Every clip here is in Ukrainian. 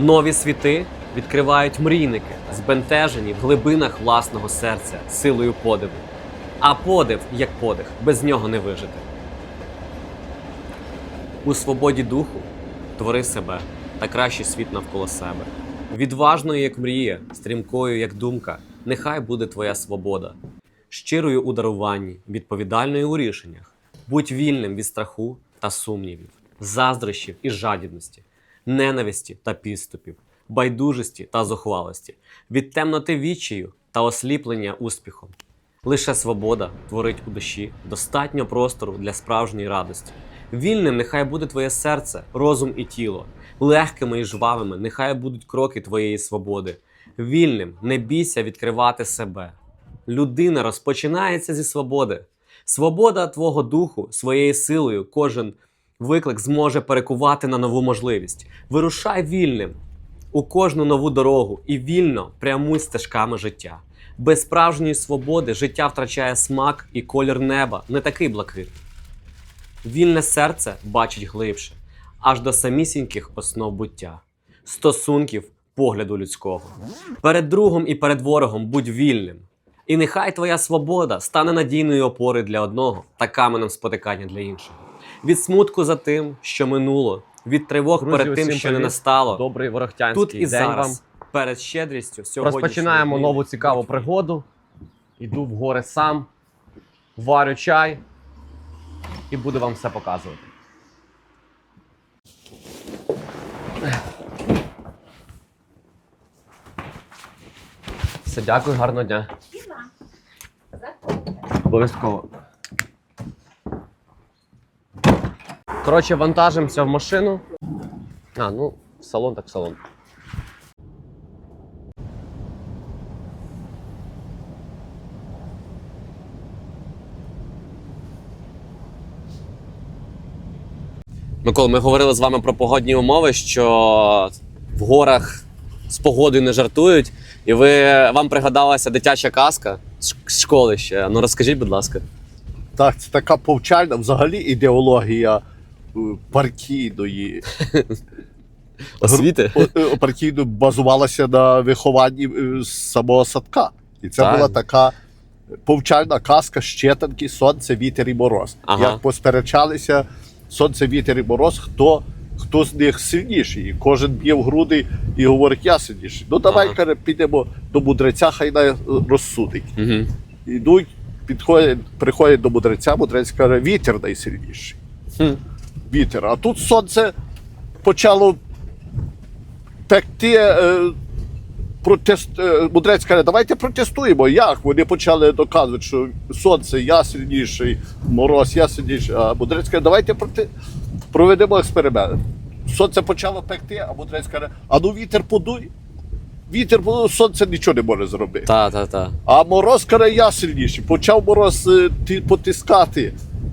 Нові світи відкривають мрійники, збентежені в глибинах власного серця силою подиву. А подив, як подих, без нього не вижити. У свободі духу твори себе та кращий світ навколо себе. Відважною, як мрія, стрімкою, як думка, нехай буде твоя свобода. Щирою у даруванні, відповідальною у рішеннях. Будь вільним від страху та сумнівів, заздрощів і жадібності, ненависті та підступів, байдужості та зухвалості, від темноти відчаю та осліплення успіхом. Лише свобода творить у душі достатньо простору для справжньої радості. Вільним нехай буде твоє серце, розум і тіло. Легкими і жвавими нехай будуть кроки твоєї свободи. Вільним не бійся відкривати себе. Людина розпочинається зі свободи. Свобода твого духу своєю силою кожен виклик зможе перекувати на нову можливість. Вирушай вільним у кожну нову дорогу і вільно прямуй стежками життя. Без справжньої свободи життя втрачає смак і колір неба, не такий блакитний. Вільне серце бачить глибше, аж до самісіньких основ буття, стосунків погляду людського. Перед другом і перед ворогом будь вільним. І нехай твоя свобода стане надійною опорою для одного та каменем спотикання для іншого. Від смутку за тим, що минуло, від тривог Друзі, перед тим, що не настало. Добрий ворохтянський Тут і день зараз, вам. перед щедрістю, сьогодні Розпочинаємо нову цікаву пригоду. Іду в гори сам, варю чай і буду вам все показувати. Все, дякую, гарного дня. Обов'язково. Коротше, вантажимося в машину. А, ну, в салон так в салон. Микола, ми говорили з вами про погодні умови, що в горах з погодою не жартують, і ви вам пригадалася дитяча казка з школи ще. Ну розкажіть, будь ласка. Так, це така повчальна взагалі ідеологія партійної. Освіти? Е, Партійно базувалася на вихованні е, з самого садка. І це Так. була така повчальна казка щетанки, сонце, вітер і мороз. Ага. Як посперечалися сонце, вітер і мороз, хто, хто з них сильніший. І кожен б'є в груди і говорить, я сильніший. Ну давай Ага. підемо до мудреця, хай най розсудить. Угу. Йдуть, підходять, приходять до мудреця, мудрець каже, вітер найсильніший. Хм. Вітер. А тут сонце почало пекти. Е, протест, е, мудрець каже, давайте протестуємо. Як? Вони почали доказувати, що сонце я сильніший, мороз я сильніший. А мудрець каже, давайте проти... проведемо експеримент. Сонце почало пекти, а мудрець каже, а ну вітер подуй. Вітер подуй, сонце нічого не може зробити. Та, та, та. А мороз каже, я сильніший. Почав мороз е, ти- потискати.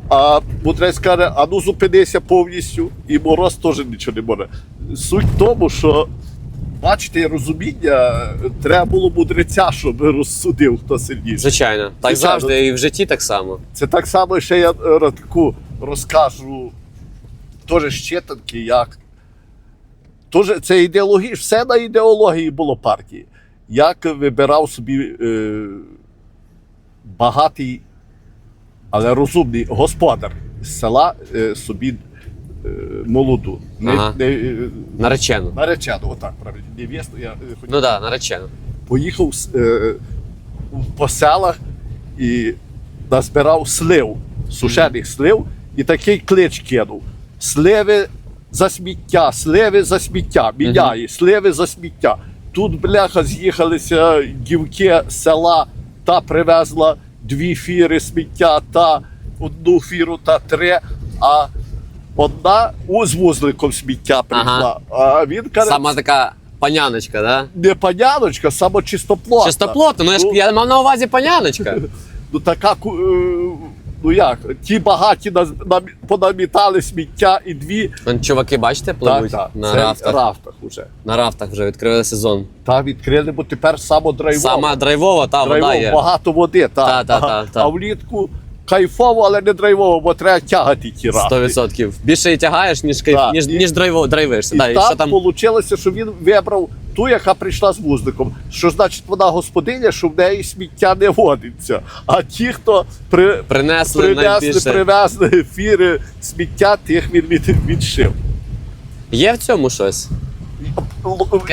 А мудрець каже, а ну зупинися повністю, і мороз теж нічого не може. Суть в тому, що бачите, розуміння, треба було мудреця, щоб розсудив, хто сильніший. Звичайно. Так Звичайно. завжди і в житті так само. Це так само ще я е, таку розкажу теж щитанки, як. Тоже це ідеологія, все на ідеології було партії. Як вибирав собі е, багатий, але розумний господар з села е, собі е, молоду. Не, Ага. не, е, Наречено. наречену, отак правильно. Невесту я хотів Ну так, да, наречено. поїхав е, по селах і назбирав слив, сушених слив, і такий клич кинув. Сливи за сміття, сливи за сміття, міняє, сливи за сміття. Тут, бляха, з'їхалися дівки з села, та привезла дві фіри сміття, та одну фіру та три, а одна з вузликом сміття прийшла. А він каже, Сама така паняночка, да? не паняночка, саме Чистоплотна, ну я ж Ну, я мав на увазі паняночка. Ну така, ку- е, ну як, ті багаті наз- нам- понамітали сміття і дві. Вон Чуваки, бачите, Так, пливуть так, на це рафтах. рафтах уже. На рафтах вже відкрили сезон. Та відкрили, бо тепер самодрайвово. Сама драйвова, та вода є. багато води, та, Та, та, та, та. а влітку кайфово, але не драйвово, бо треба тягати ті рафти. 100%. Більше і тягаєш, ніж кайф, Так. ніж, ніж драйво, драйвишся. І Да, і так що там вийшло, що він вибрав ту, яка прийшла з вузликом. Що значить вона господиня, що в неї сміття не водиться. А ті, хто при, принесли, принесли, привезли ефіри сміття, тих він від, відшив. Є в цьому щось?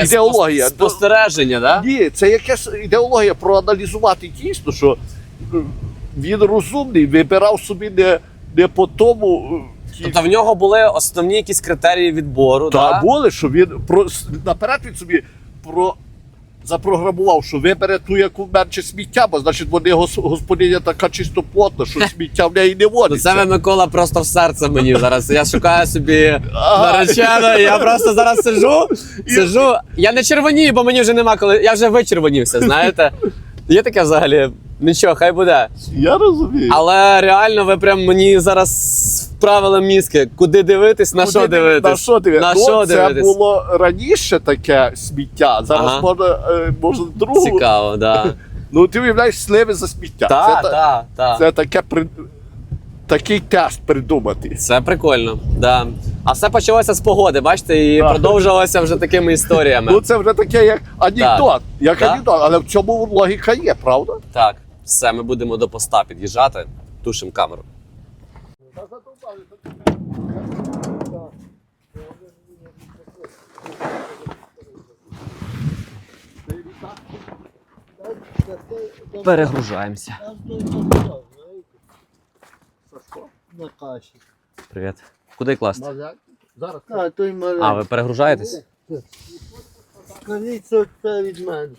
Ідеологія. спос- Спостереження, да? Ні, це якась ідеологія проаналізувати дійсно, що е, він розумний, вибирав собі не, не по тому. Тобто в нього були основні якісь критерії відбору, Та да? були, що він про наперед він собі про. Запрограмував, що вибере ту, яку менше сміття, бо значить вони господиня така чистоплотна, що сміття в неї не Ну, водиться. це ви, Микола, просто в серце мені зараз. Я шукаю собі Ага. наречену, я просто зараз сижу, сижу. Я не червонію, бо мені вже нема коли. Я вже вичервонівся, знаєте. Є таке взагалі? Нічого, хай буде. Я розумію. Але реально ви прям мені зараз вправили мізки. Куди дивитись, на Куди що дивитись? На що дивитись? На ну, що це дивитись? було раніше таке сміття. Зараз Ага. може, е, може другу. Цікаво, да. Ну ти уявляєш сливи за сміття. Так, це, та- так, так. це таке при... такий тест придумати. Це прикольно, да. А все почалося з погоди, бачите, і Так. продовжувалося вже такими історіями. Ну це вже таке як анекдот. Як Так. анекдот, але в цьому логіка є, правда? Так, все, ми будемо до поста під'їжджати, тушимо камеру. Перегружаємося. На каші. Привіт. Куди класти? Зараз. А, той. А, ви перегружаєтесь? Скажіть, що це від мене.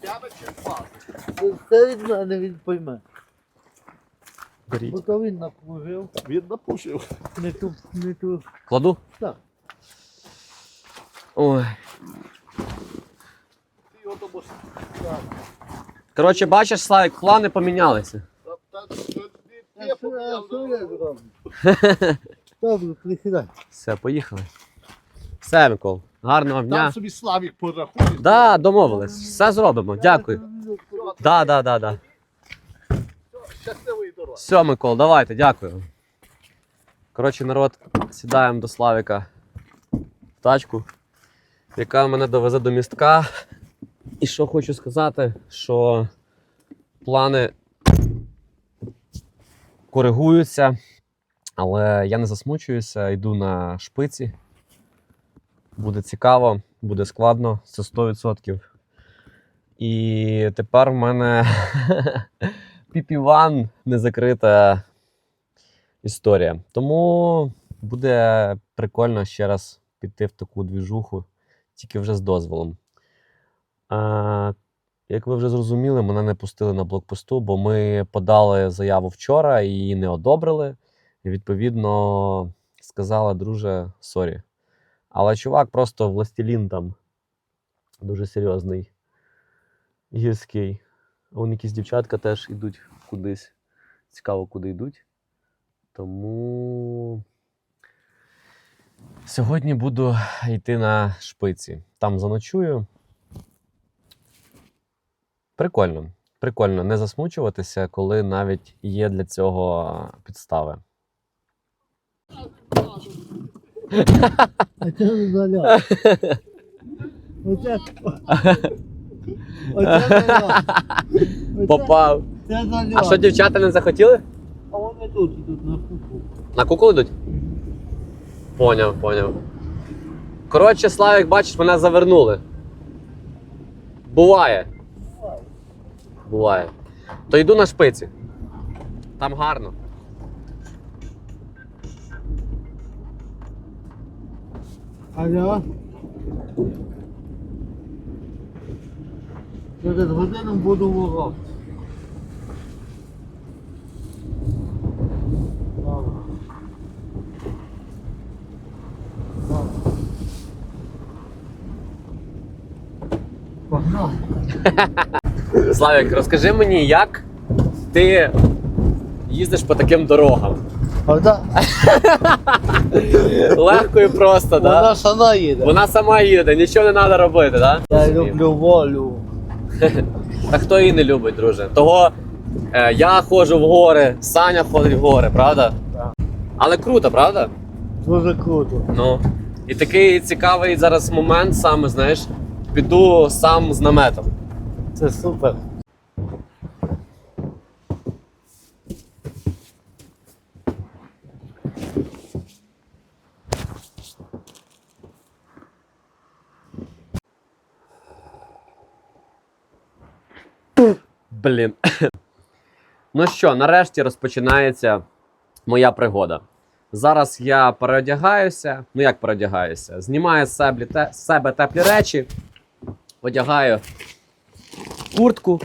тебе чи? Це- Це від мене він пойме. Беріть. Бо то він напужив. Він напушив. Не ту, не ту. Кладу? Так. Ой. Ти його тому Коротше, бачиш, Славік, плани помінялися. Та- та- що ти- ти а що я поміняв? зроблю? Добре, присідай. Все, поїхали. Все, Микол. Гарного дня. Там собі Славік порахує. Да, домовились. Все зробимо. Дякую. Да, да, да, да. Щасливої дороги. Все, Микол, давайте, дякую. Коротше, народ, сідаємо до Славіка в тачку, яка мене довезе до містка. І що хочу сказати, що плани коригуються, але я не засмучуюся, йду на шпиці. Буде цікаво, буде складно, це 100%. І тепер в мене піпіван не закрита історія. Тому буде прикольно ще раз піти в таку двіжуху, тільки вже з дозволом. А, як ви вже зрозуміли, мене не пустили на блокпосту, бо ми подали заяву вчора її не одобрили. І відповідно сказали, друже, сорі. Але чувак просто властелін там дуже серйозний, гірський. Вон якісь дівчатка теж йдуть кудись. Цікаво, куди йдуть. Тому сьогодні буду йти на шпиці. Там заночую. Прикольно. Прикольно не засмучуватися, коли навіть є для цього підстави. А це не заляв. Оце. Оце. Оце- Попав. Це. А що дівчата не захотіли? А вони тут ідуть на куку. На куклу йдуть? Поняв, поняв. Коротше, Славік, бачиш, мене завернули. Буває. Буває. То йду на шпиці. Там гарно. Алло. Через годину буду в. Погнали. Славік, розкажи мені, як ти їздиш по таким дорогам? Вона, Легко і просто, так? вона сама їде. Вона сама їде, нічого не треба робити, так? Я люблю волю. Та хто її не любить, друже? Того Е, я ходжу в гори, Саня ходить в гори, правда? Так. Але круто, правда? Дуже круто. Ну. І такий цікавий зараз момент саме, знаєш, піду сам з наметом. Це супер. Блін. Ну що, нарешті розпочинається моя пригода. Зараз я переодягаюся. Ну як переодягаюся? Знімаю з себе, те- себе теплі речі, одягаю куртку,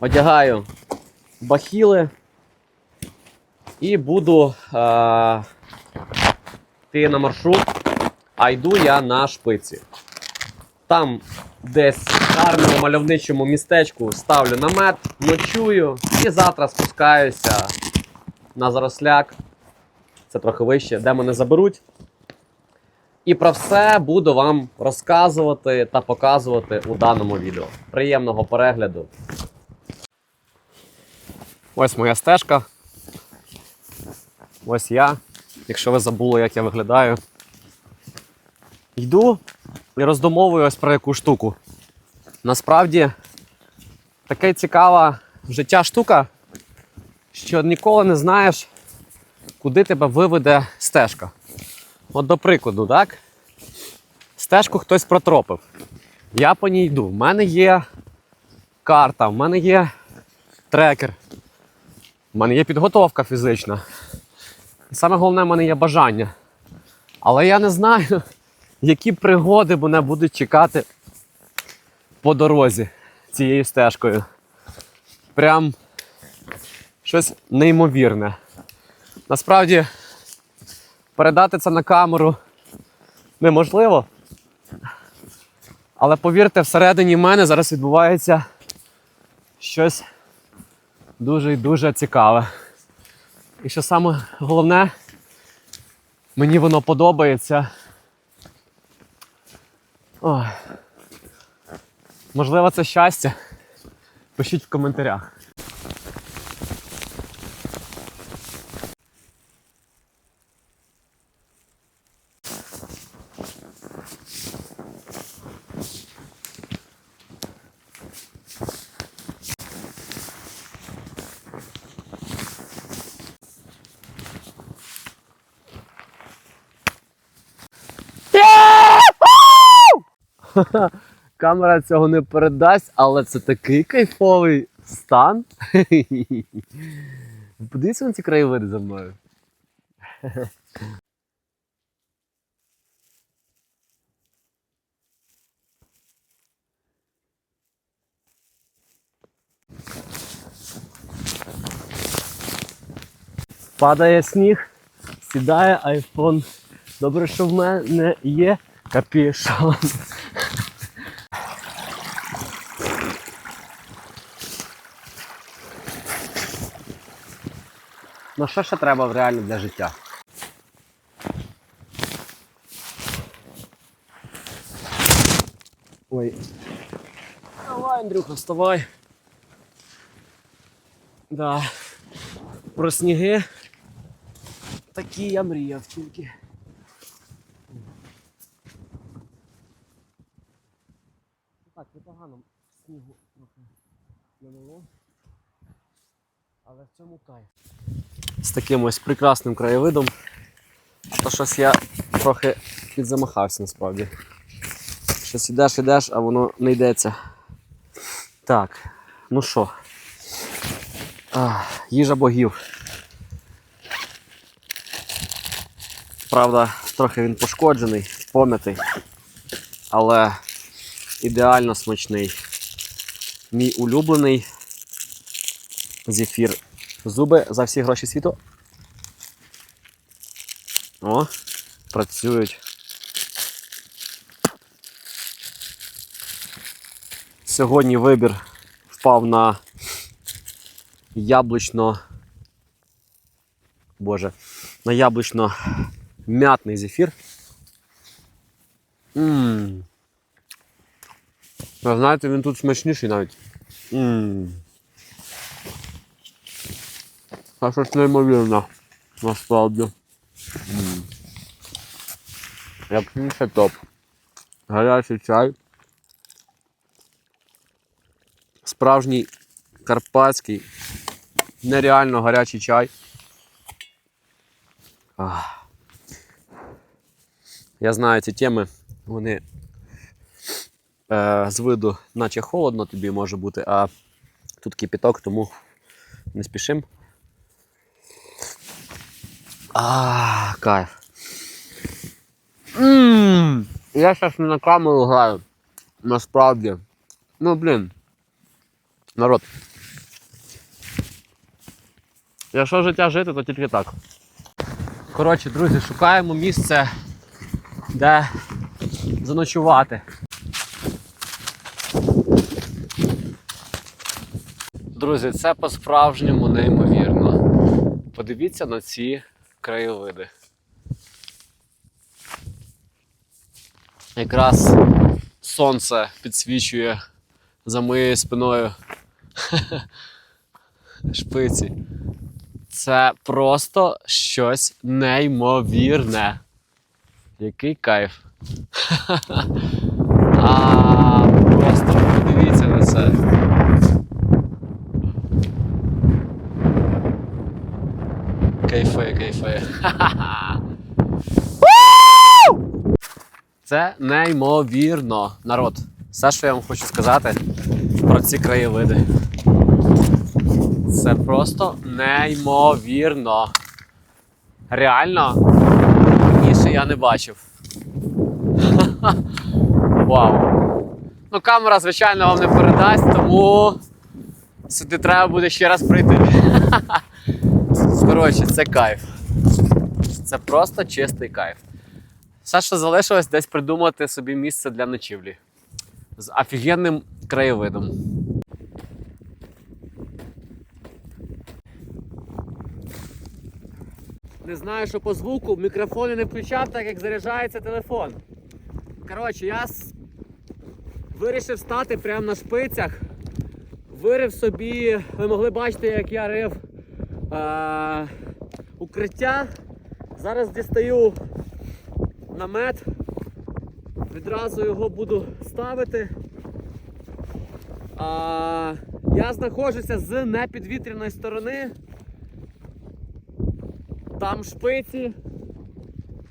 одягаю бахіли і буду е- йти на маршрут, а йду я на шпиці. Там десь в гарному мальовничому містечку ставлю намет, ночую і завтра спускаюся на заросляк. Це трохи вище, де мене заберуть. І про все буду вам розказувати та показувати у даному відео. Приємного перегляду. Ось моя стежка. Ось я. Якщо ви забули, як я виглядаю. Йду і роздумовую ось про яку штуку. Насправді така цікава життя штука, що ніколи не знаєш, куди тебе виведе стежка. От до прикладу, так? Стежку хтось протропив. Я по ній йду. В мене є карта, в мене є трекер, в мене є підготовка фізична. І саме головне, в мене є бажання. Але я не знаю, які пригоди мене будуть чекати по дорозі цією стежкою. Прям щось неймовірне. Насправді, передати це на камеру неможливо. Але повірте, всередині мене зараз відбувається щось дуже і дуже цікаве. І що саме головне, мені воно подобається. Ой. Можливо, це щастя. Пишіть в коментарях. Камера цього не передасть, але це такий кайфовий стан. Подивіться на ці краєвиди за мною. Падає сніг, сідає айфон. Добре, що в мене є капішон. Ну що ще треба реально для життя? Ой. Давай, Андрюха, вставай. Да. Про сніги. Такі я мріяв тільки. Так, непогано снігу трохи намело. Але в цьому кайф. З таким ось прекрасним краєвидом. То щось я трохи підзамахався насправді. Щось ідеш, ідеш, а воно не йдеться. Так, ну що. Їжа богів. Правда, трохи він пошкоджений, пом'ятий, але ідеально смачний. Мій улюблений зефір. Зуби за всі гроші світу. О, працюють. Сьогодні вибір впав на яблучно. Боже, на яблучно-м'ятний зефір. Ммм. Ви знаєте, він тут смачніший навіть. Ммм. А щось неймовірно. Насправді. М. Як інше топ. Гарячий чай. Справжній карпатський, нереально гарячий чай. Ах. Я знаю ці теми, вони е, з виду, наче холодно тобі може бути, а тут кипіток, тому не спішим. А, кайф. Ммм. Я зараз не на камеру граю. Насправді. Ну, блін. Народ. Якщо життя жити, то тільки так. Коротше, друзі, шукаємо місце, де заночувати. Друзі, це по-справжньому неймовірно. Подивіться на ці краєвиди. Якраз сонце підсвічує за моєю спиною шпиці. Це просто щось неймовірне. Який кайф. А, просто подивіться на це. Кайфує, кайфує. Це неймовірно. Народ, все, що я вам хочу сказати про ці краєвиди. Це просто неймовірно. Реально, раніше я не бачив. Вау. Ну, камера, звичайно, вам не передасть, тому сюди треба буде ще раз прийти. Коротше, це кайф. Це просто чистий кайф. Що залишилось, десь придумати собі місце для ночівлі. З офігенним краєвидом. Не знаю, що по звуку, мікрофони не включав, так як заряджається телефон. Коротше, я вирішив стати прямо на шпицях. Вирив собі, ви могли бачити, як я рив а, укриття. Зараз дістаю намет. Відразу його буду ставити. А, я знаходжуся з непідвітряної сторони. Там шпиці,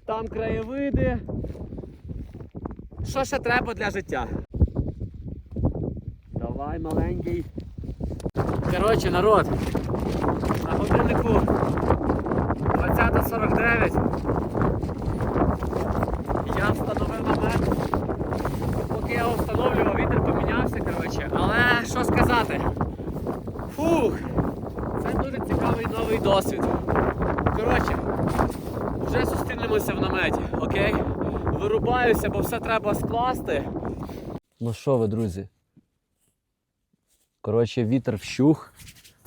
там краєвиди. Що ще треба для життя? Давай, маленький. Коротше, народ. На годиннику 20.49. Я встановив намет. Поки я встановлював, вітер помінявся, коротше. Але що сказати? Фух! Це дуже цікавий новий досвід. Коротше, вже зустрінемося в наметі, окей? Вирубаюся, бо все треба скласти. Ну що ви, друзі? Коротше, вітер вщух.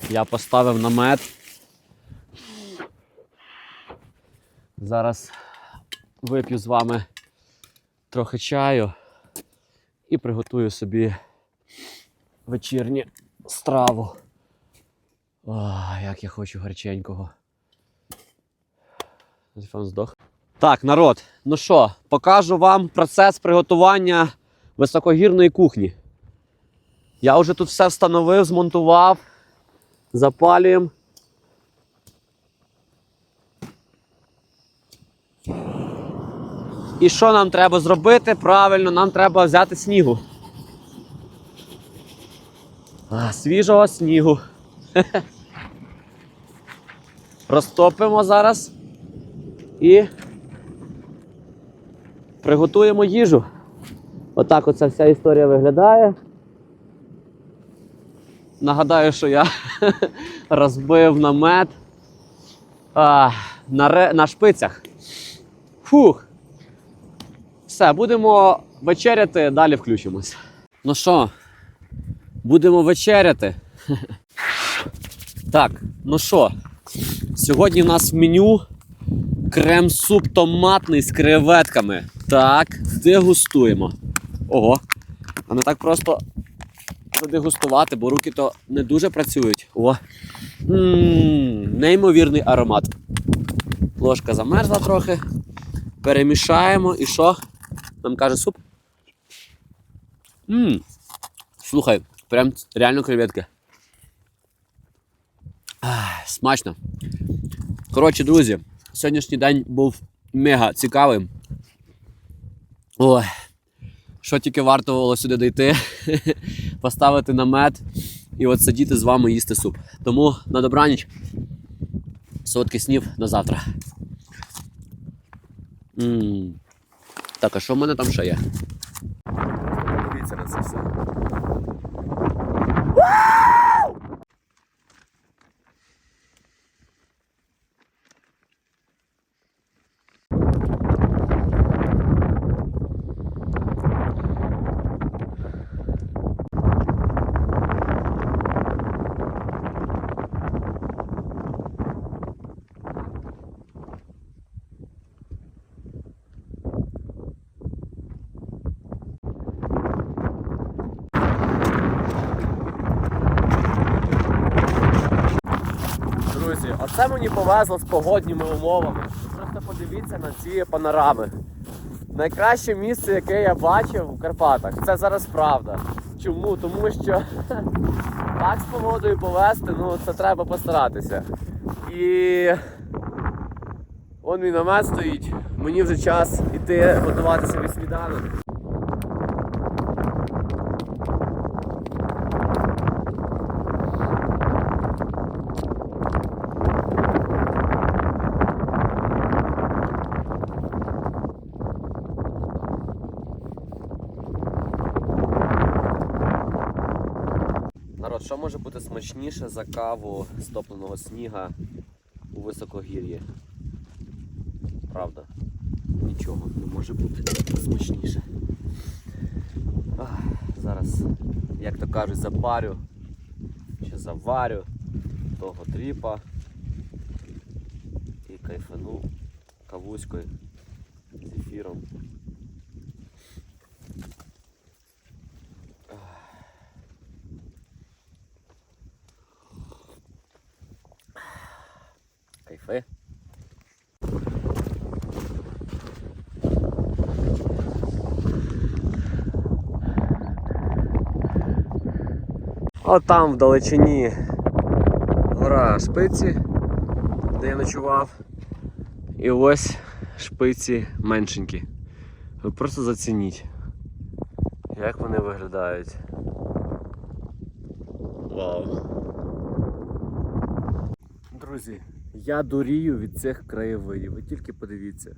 Я поставив намет. Зараз вип'ю з вами трохи чаю і приготую собі вечірню страву. О, як я хочу гарченького. Телефон здох. Так, народ, ну що, покажу вам процес приготування високогірної кухні. Я вже тут все встановив, змонтував. Запалюємо. І що нам треба зробити? Правильно, нам треба взяти снігу. А, свіжого снігу. Розтопимо зараз і приготуємо їжу. Отак оця вся історія виглядає. Нагадаю, що я розбив намет а, на, ре- на шпицях. Фух. Все, будемо вечеряти, далі включимось. Ну що, будемо вечеряти. Так, ну що, сьогодні в нас в меню крем-суп томатний з креветками. Так, дегустуємо. Ого, а не так просто задегустувати, бо руки то не дуже працюють. О! м неймовірний аромат. Ложка замерзла трохи. Перемішаємо і що? Нам каже суп. Мм. Слухай, прям реально креветки. Смачно. Коротше, друзі, сьогоднішній день був мега цікавим. Ой, що тільки варто було сюди дійти, поставити намет і от сидіти з вами їсти суп. Тому на добраніч, солодких снів на завтра. м Так, а що в мене там ще є? Дивіться на це все. Друзі, мені повезло з погодніми умовами. Просто подивіться на ці панорами. Найкраще місце, яке я бачив у Карпатах, це зараз правда. Чому? Тому що так з погодою повезти, ну це треба постаратися. І он мій намет стоїть. Мені вже час іти готувати собі сніданок. Народ, що може бути смачніше за каву з сніга у високогір'ї? Правда, нічого не може бути смачніше. Ах, зараз, як то кажуть, запарю чи заварю того тріпа і кайфану кавуською з ефіром. От там в далечині гора шпиці, де я ночував. І ось шпиці меншенькі. Ви просто зацініть, як вони виглядають. Вау. Друзі, я дурію від цих краєвидів. Ви тільки подивіться.